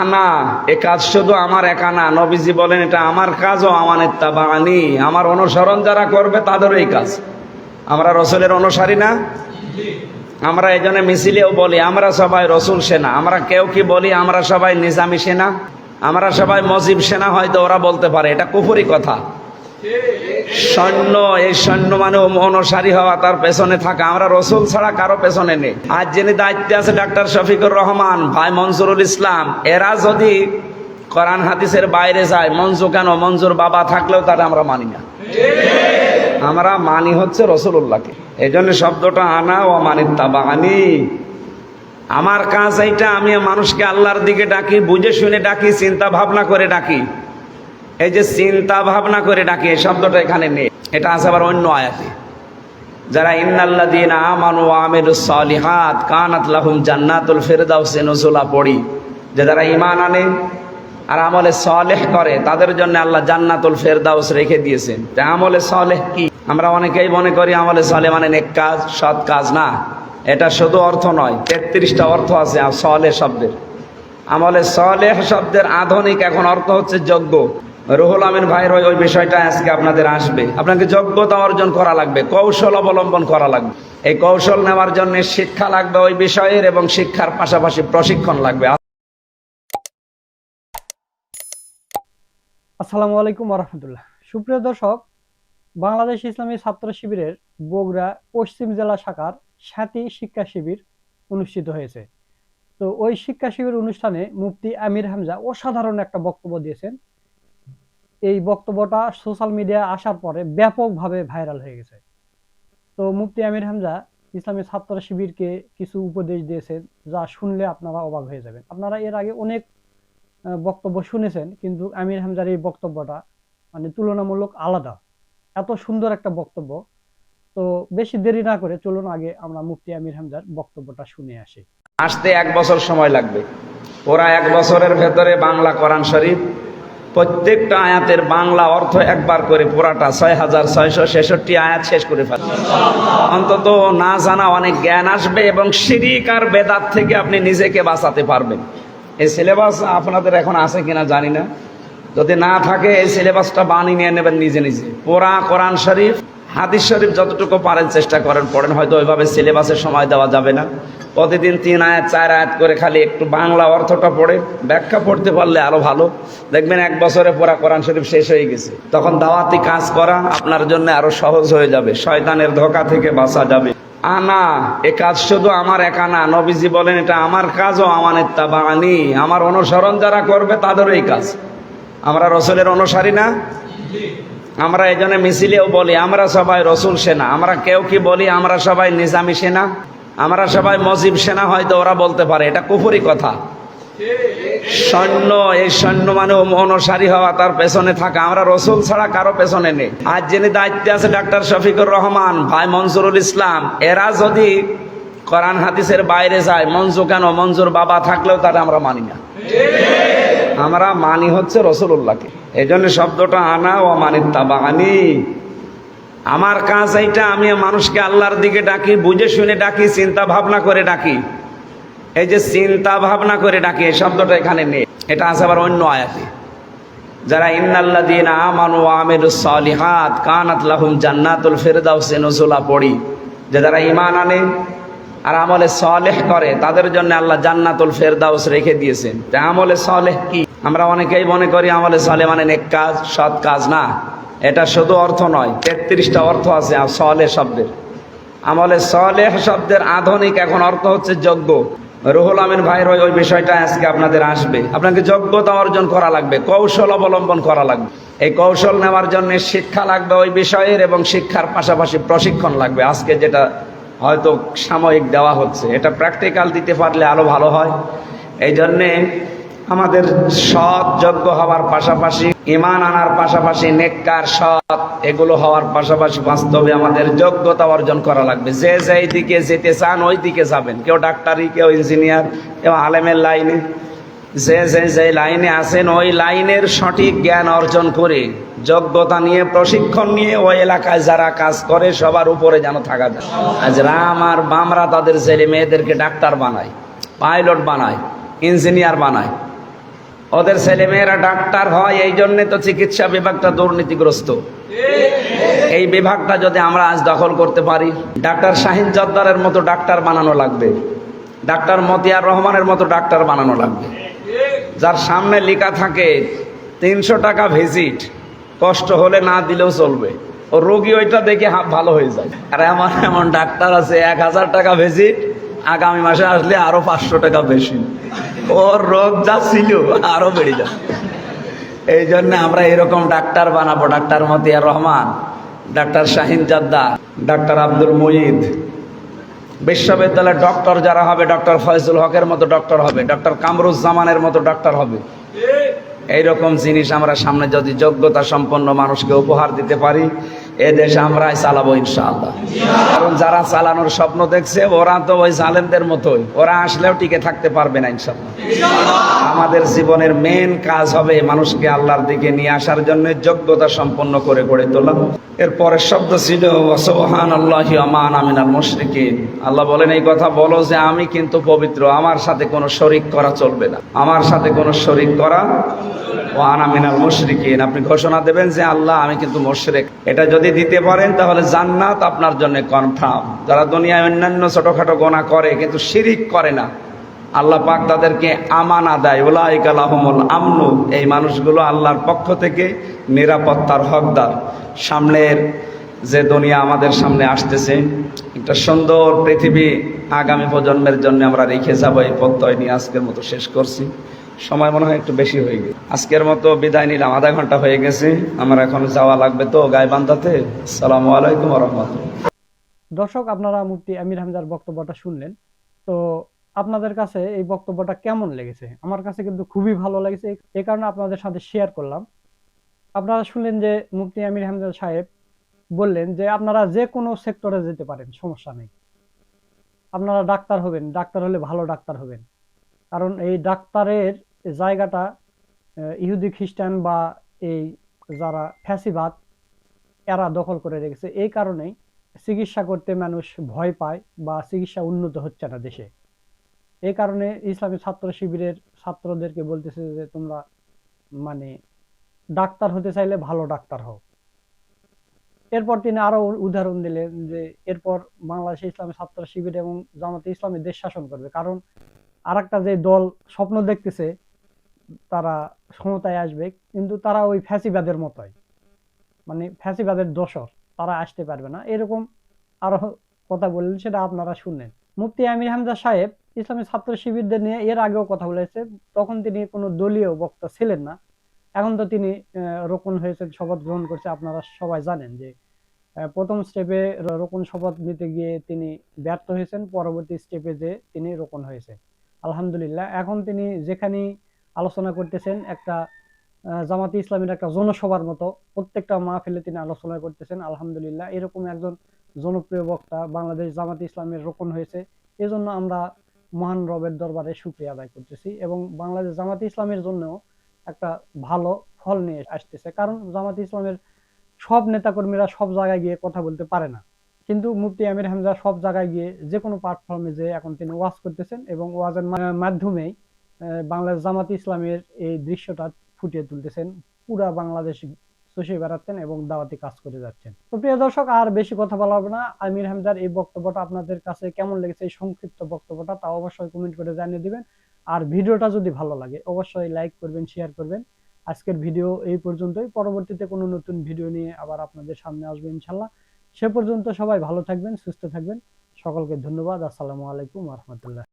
আনা, এ কাজ শুধু আমার একা না, নবীজি বলেন, এটা আমার কাজও আমানের তাবানি আমার অনুসরণ যারা করবে তাদের এই কাজ। আমরা রসুলের অনুসারী না? আমরা এই জন্য মিছিলেও বলি, আমরা সবাই রসুল সেনা, আমরা কেউ কি বলি, আমরা সবাই নিজামি সেনা, আমরা সবাই মজিব সেনা, হয়তো ওরা বলতে পারে, এটা কুফুরি কথা। সৈন্য এই সৈন্য মানে অনুসারী হওয়া, তার পেছনে থাকা। আমরা রসুল ছাড়া কারও পেছনে নেই। আর যিনি দায়িত্বে আছে, ডাক্তার শফিকুর রহমান, ভাই মনসুরুল ইসলাম, এরা যদি কোরআন হাদিসের বাইরে যায়, মঞ্জু কেন? মঞ্জুর বাবা থাকলেও তারা আমরা মানি না। আমরা মানি হচ্ছে রসুল্লাহকে এই জন্য শব্দটা আনা ও মানির তাবানি আমার কাজ এইটা, আমি মানুষকে আল্লাহর দিকে ডাকি, বুঝে শুনে ডাকি, চিন্তা ভাবনা করে ডাকি। এই যে চিন্তা ভাবনা করে ডাকে শব্দটা এখানে নেই। এটা আছে আবার অন্য আয়াতে। যারা ইন্নাল্লাদিন আমানু আমিরু সালিহাত কানাত লাহুম জান্নাতুল ফেরদাউসে নজুলা পড়ি, যে যারা ঈমান আনে আর আমলে সলেহ করে, তাদের জন্য আল্লাহ জান্নাতুল ফেরদাউস রেখে দিয়েছেন। তা আমলে সলেহ কি? আমরা অনেকেই মনে করি আমলে সলে মানে নেক কাজ, সৎ কাজ না। এটা শুধু অর্থ নয়, তেত্রিশটা অর্থ আছে সলে শব্দের। আমলে সলেহ শব্দের আধুনিক এখন অর্থ হচ্ছে যোগ্য রুহুল আমিন ভাইয়ের ওই বিষয়টা আজকে আপনাদের আসবে। আপনাকে যোগ্যতা অর্জন করা লাগবে, কৌশল অবলম্বন করা লাগবে। এই কৌশল নেওয়ার জন্য শিক্ষা লাগবে ওই বিষয়ের এবং শিক্ষার পাশাপাশি প্রশিক্ষণ লাগবে। আসসালামু আলাইকুম রহমতুল্লাহ সুপ্রিয় দর্শক, বাংলাদেশ ইসলামী ছাত্র শিবিরের বগুড়া পশ্চিম জেলা শাখার সাথী শিক্ষা শিবির অনুষ্ঠিত হয়েছে। তো ওই শিক্ষা শিবির অনুষ্ঠানে মুফতি আমির হামজা অসাধারণ একটা বক্তব্য দিয়েছেন। এই বক্তব্যটা সোশ্যাল মিডিয়া আসার পরে ব্যাপকভাবে ভাইরাল হয়ে গেছে। তো মুফতি আমির হামজা ইসলামী ছাত্র শিবিরকে কিছু উপদেশ দিয়েছেন যা শুনলে আপনারা অবাক হয়ে যাবেন। আপনারা এর আগে অনেক বক্তব্য শুনেছেন, কিন্তু আমির হামজার এই বক্তব্যটা মানে তুলনামূলক আলাদা। এত সুন্দর একটা বক্তব্য। তো বেশি দেরি না করে চলুন আগে আমরা মুফতি আমির হামজার বক্তব্যটা শুনে আসি। আসতে এক বছর সময় লাগবে। ওরা এক বছরের ভেতরে বাংলা কোরআন শরীফ প্রত্যেকটা আয়াতের বাংলা অর্থ একবার করে পুরাটা ছয় হাজার ছয়শো ছেষট্টি আয়াত শেষ করে ফেলে। অন্তত না জানা অনেক জ্ঞান আসবে এবং শিরিক আর বেদাত থেকে আপনি নিজেকে বাঁচাতে পারবেন। এই সিলেবাস আপনাদের এখন আছে কিনা জানি না। যদি না থাকে, এই সিলেবাসটা বানিয়ে নিয়ে নেবেন নিজে নিজে। পোড়া কোরআন শরীফ হাদিস শরীফ যতটুকু পারেন চেষ্টা করেন, পড়েন। হয়তো ওইভাবে সিলেবাসের সময় দেওয়া যাবে না। প্রতিদিন তিন আয়াত, চার আয়াত করে খালি একটু বাংলা অর্থটা পড়ে, ব্যাখ্যা পড়তে পারলে আরও ভালো। দেখবেন এক বছরে পুরা কোরআন শরীফ শেষ হয়ে গেছে। তখন দাওয়াতি কাজ করা আপনার জন্য আরও সহজ হয়ে যাবে, শয়তানের ধোকা থেকে বাঁচা যাবে। আনা, এ কাজ শুধু আমার একা না, নবীজি বলেন, এটা আমার কাজও আমানের তাবানি আমার অনুসরণ যারা করবে, তাদেরও এই কাজ। আমরা রসুলের অনুসারী না? আমরা এই জন্য মিছিলেও বলি, আমরা সবাই রসুল সেনা। আমরা কেউ কি বলি, আমরা সবাই নিজামি সেনা? আমরা সবাই মজিব সেনা, হয়তো ওরা বলতে পারে। এটা কুফুরি কথা। সৈন্য, এই সৈন্য মানে অনুসারী হওয়া, তার পেছনে থাকা। আমরা রসুল ছাড়া কারও পেছনে নেই। আজ যিনি দায়িত্বে আছে, ডাক্তার শফিকুর রহমান, ভাই মনসুরুল ইসলাম, এরা যদি কোরআন হাদিসের বাইরে যায়, মঞ্জু কেন? মঞ্জুর বাবা থাকলেও তারা আমরা মানি না। আমরা মানি হচ্ছে রসুল্লাহকে এই জন্য শব্দটা আনা ও মানির তাবানি আমার কাজ এইটা, আমি মানুষকে আল্লাহর দিকে ডাকি, বুঝে শুনে ডাকি, চিন্তা ভাবনা করে ডাকি। এই যে চিন্তা ভাবনা করে ডাকি, এই শব্দটা এখানে নেই। এটা আছে আবার অন্য আয়াতে। যারা ইন্নাল্লাদিন আমানু আমিরু সালিহাত, কানাত লাহুম জান্নাতুল ফেরদাউসে নজুলা পড়ি, যে যারা ইমান আনে আর আমলে সলেহ করে, তাদের জন্য আল্লাহ জান্নাতুল ফেরদাউস রেখে দিয়েছেন। তা আমলে সলেহ কি? আমরা অনেকেই মনে করি আমলে সলে মানে নেক কাজ, সৎ কাজ না। এটা শুধু অর্থ নয়, তেত্রিশটা অর্থ আছে সলে শব্দের। আমলে সলেহ শব্দের আধুনিক এখন অর্থ হচ্ছে যোগ্য রুহুল আমিন ভাইয়ের ওই বিষয়টা আজকে আপনাদের আসবে। আপনাকে যোগ্যতা অর্জন করা লাগবে, কৌশল অবলম্বন করা লাগবে। এই কৌশল নেওয়ার জন্য শিক্ষা লাগবে ওই বিষয়ের এবং শিক্ষার পাশাপাশি প্রশিক্ষণ লাগবে। আজকে যেটা হয়তো সাময়িক দেওয়া হচ্ছে, এটা প্র্যাকটিক্যাল দিতে পারলে আরও ভালো হয়। এই জন্যে আমাদের সৎ, যোগ্য হওয়ার পাশাপাশি ইমান আনার পাশাপাশি, নেককার, সৎ, এগুলো হওয়ার পাশাপাশি বাস্তবে আমাদের যোগ্যতা অর্জন করা লাগবে। যে যেই দিকে যেতে চান, ওই দিকে যাবেন। কেউ ডাক্তারি, কেউ ইঞ্জিনিয়ার, কেউ আলেমের লাইনে। যে যে যে লাইনে আছেন, ওই লাইনের সঠিক জ্ঞান অর্জন করে, যোগ্যতা নিয়ে, প্রশিক্ষণ নিয়ে, ওই এলাকায় যারা কাজ করে, সবার উপরে যেন থাকা যায়। আজ রাম আর বামরা তাদের ছেলে মেয়েদেরকে ডাক্তার বানায়, পাইলট বানায়, ইঞ্জিনিয়ার বানায়। ওদের ছেলেমেয়েরা ডাক্তার হয়, এই জন্যে তো চিকিৎসা বিভাগটা দুর্নীতিগ্রস্ত। এই বিভাগটা যদি আমরা আজ দখল করতে পারি, ডাক্তার শাহিন জদ্দারের মতো ডাক্তার বানানো লাগবে। ডাক্তার মতিয়ার রহমানের মতো ডাক্তার বানানো লাগবে। যার সামনে লেখা থাকে, তিনশো টাকা ভিজিট কষ্ট হলে না দিলেও চলবে। ও রোগী ওইটা দেখে ভালো হয়ে যায়। আর এমন এমন ডাক্তার আছে, এক হাজার টাকা ভিজিট আগামী মাসে আসলে আরও পাঁচশো টাকা বেশি। ওর রোগ যা ছিল, আরও বেড়ে যায়। এই জন্য আমরা এরকম ডাক্তার বানাবো। Doctor Motiar Rahman, doctor Shaheen Jadda, doctor Abdul Muid. বিশ্ববিদ্যালয়ের ডক্টর যারা হবে, ডক্টর ফয়জুল হকের মতো ডক্টর হবে, ডক্টর কামরুজ্জামানের মতো ডক্টর হবে। এইরকম জিনিস আমরা সামনে যদি যোগ্যতা সম্পন্ন মানুষকে উপহার দিতে পারি এ দেশে আমরাই চালাবো ইনশাআল্লাহ। কারণ যারা চালানোর স্বপ্ন দেখছে, ওরা তো ওই জালেমদের মতোই। ওরা আসলেও টিকে থাকতে পারবে না ইনশাআল্লাহ। আমাদের জীবনের মেন কাজ হবে মানুষকে আল্লাহর দিকে নিয়ে আসার জন্য যোগ্যতা সম্পন্ন করে গড়ে তোলা। এর পরের শব্দ ছিল ওয়াসবহান আল্লাহি আমান আমিনাল মুশরিকিন। আল্লাহ বলেন, এই কথা বলো যে আমি কিন্তু পবিত্র। আমার সাথে কোনো শরিক করা চলবে না। আমার সাথে কোনো শরিক করা ও আনামিনাল মুশরিকিন। আপনি ঘোষণা দেবেন যে, আল্লাহ, আমি কিন্তু মুশরিক। এটা যদি দিতে পারেন, তাহলে জান্নাত আপনার জন্য কনফার্ম যারা দুনিয়ায় অন্যান্য ছোটখাটো গোনা করে, কিন্তু শিরিক করে না, আল্লাহ পাক তাদেরকে আমানা দেয়। ওলাইকাল আহমুল আমনু। এই মানুষগুলো আল্লাহর পক্ষ থেকে নিরাপত্তার হকদার। সামনের যে দুনিয়া আমাদের সামনে আসতেছে, একটা সুন্দর পৃথিবী আগামী প্রজন্মের জন্য আমরা রেখে যাব। এই প্রত্যয় নিয়ে আজকের মতো শেষ করছি। সময় মনে হয় একটু বেশি হয়ে গেছে। আজকের মতো বিদায় নিলাম, আধা ঘণ্টা হয়ে গেছে, আমার এখন যাওয়া লাগবে তো গায়ে বান্ধাতে আসসালামু আলাইকুম রহমতুল্লাহ দর্শক, আপনারা মুফতি আমির হামজার বক্তব্যটা শুনলেন। তো আপনাদের কাছে এই বক্তব্যটা কেমন লেগেছে? আমার কাছে কিন্তু খুবই ভালো লেগেছে। এই কারণে আপনাদের সাথে শেয়ার করলাম। আপনারা শুনলেন যে মুফতি আমির হামজা সাহেব বললেন যে আপনারা যে কোনো সেক্টরে যেতে পারেন, সমস্যা নেই। আপনারা ডাক্তার হবেন, ডাক্তার হলে ভালো ডাক্তার হবেন। কারণ এই ডাক্তারের জায়গাটা ইহুদি খ্রিস্টান বা এই যারা ফ্যাসিবাদ, এরা দখল করে রেখেছে। এই কারণেই চিকিৎসা করতে মানুষ ভয় পায় বা চিকিৎসা উন্নত হচ্ছে না দেশে। এই কারণে ইসলামী ছাত্র শিবিরের ছাত্রদেরকে বলতেছে যে, তোমরা মানে ডাক্তার হতে চাইলে ভালো ডাক্তার হও। এরপর তিনি আরও উদাহরণ দিলেন যে, এরপর বাংলাদেশে ইসলামী ছাত্র শিবির এবং জামাতে ইসলামী দেশ শাসন করবে। কারণ আরেকটা যে দল স্বপ্ন দেখতেছে তারা ক্ষমতায় আসবে, কিন্তু তারা ওই ফ্যাসিবাদের মতোই। মানে ফ্যাসিবাদের দোষর, তারা আসতে পারবে না। এরকম আরও কথা বললেন, সেটা আপনারা শুনলেন। মুফতি আমির হামজা সাহেব ইসলামী ছাত্র শিবিরদের নিয়ে এর আগেও কথা বলেছে, তখন তিনি কোনো দলীয় বক্তা ছিলেন না। এখন তো তিনি রোকন হয়েছেন, শপথ গ্রহণ করছে। আপনারা সবাই জানেন যে প্রথম স্টেপে রোকন শপথ নিতে গিয়ে তিনি ব্যর্থ হয়েছেন। পরবর্তী স্টেপে যে তিনি রোকন হয়েছে। আলহামদুলিল্লাহ। এখন তিনি যেখানেই আলোচনা করতেছেন একটা জামাতি ইসলামের একটা জনসভার মতো। প্রত্যেকটা মাহফিলে তিনি আলোচনা করতেছেন, আলহামদুলিল্লাহ। এরকম একজন জনপ্রিয় বক্তা বাংলাদেশ জামাতি ইসলামের রোপণ হয়েছে। এজন্য আমরা মহান রবের দরবারে শুক্রিয়া আদায় করতেছি এবং বাংলাদেশ জামাতি ইসলামের জন্য একটা ভালো ফল নিয়ে আসতেছে। কারণ জামাতি ইসলামের সব নেতাকর্মীরা সব জায়গায় গিয়ে কথা বলতে পারে না। কিন্তু মুফতি আমির হামজা সব জায়গায় গিয়ে যে কোনো প্ল্যাটফর্মে যে এখন তিনি ওয়াজ করতেছেন এবং ওয়াজের মাধ্যমেই বাংলাদেশ জামাতে ইসলামের এই দৃশ্যটা ফুটিয়ে তুলতেছেন। পুরা বাংলাদেশ চষে বেড়াচ্ছেন এবং দাওয়াতি কাজ করে যাচ্ছেন। তো প্রিয় দর্শক, আর বেশি কথা বলা হবে না। আমির হামজার এই বক্তব্যটা আপনাদের কাছে কেমন লেগেছে, এই সংক্ষিপ্ত বক্তব্যটা, তা অবশ্যই কমেন্ট করে জানিয়ে দিবেন। আর ভিডিওটা যদি ভালো লাগে, অবশ্যই লাইক করবেন, শেয়ার করবেন। আজকের ভিডিও এই পর্যন্তই। পরবর্তীতে কোনো নতুন ভিডিও নিয়ে আবার আপনাদের সামনে আসবে ইনশাল্লাহ সে পর্যন্ত সবাই ভালো থাকবেন, সুস্থ থাকবেন। সকলকে ধন্যবাদ। আসসালামু আলাইকুম রহমতুল্লাহ।